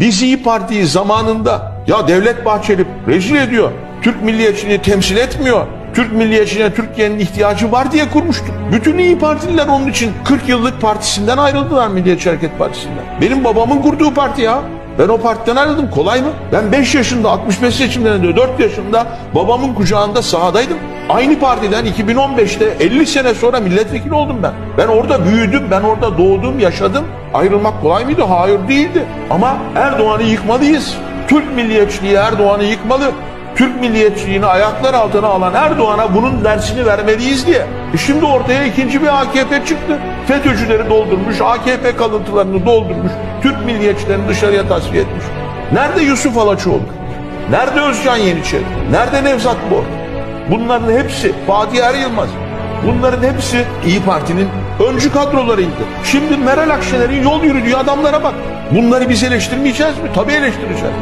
Biz İyi Parti'yi zamanında ya Devlet Bahçeli rezil ediyor. Türk milliyetçiliğini temsil etmiyor. Türk milliyetçiliğine Türkiye'nin ihtiyacı var diye kurmuştuk. Bütün İyi Partililer onun için 40 yıllık partisinden ayrıldılar Milliyetçi Hareket Partisi'nden. Benim babamın kurduğu parti ya. Ben o partiden ayrıldım. Kolay mı? Ben 5 yaşında 65 seçimlerinde 4 yaşında babamın kucağında sahadaydım. Aynı partiden 2015'te 50 sene sonra milletvekili oldum ben. Ben orada büyüdüm, ben orada doğdum, yaşadım. Ayrılmak kolay mıydı? Hayır değildi. Ama Erdoğan'ı yıkmalıyız. Türk milliyetçiliği Erdoğan'ı yıkmalı. Türk milliyetçiliğini ayaklar altına alan Erdoğan'a bunun dersini vermeliyiz diye. E şimdi ortaya ikinci bir AKP çıktı. FETÖ'cüleri doldurmuş, AKP kalıntılarını doldurmuş, Türk milliyetçilerini dışarıya tasfiye etmiş. Nerede Yusuf Alaçoğlu? Nerede Özcan Yeniçeri? Nerede Nevzat Bor? Bunların hepsi Fatih Er Yılmaz. Bunların hepsi İyi Parti'nin öncü kadrolarıydı. Şimdi Meral Akşener'in yol yürüdüğü adamlara bak. Bunları biz eleştirmeyeceğiz mi? Tabii eleştireceğiz.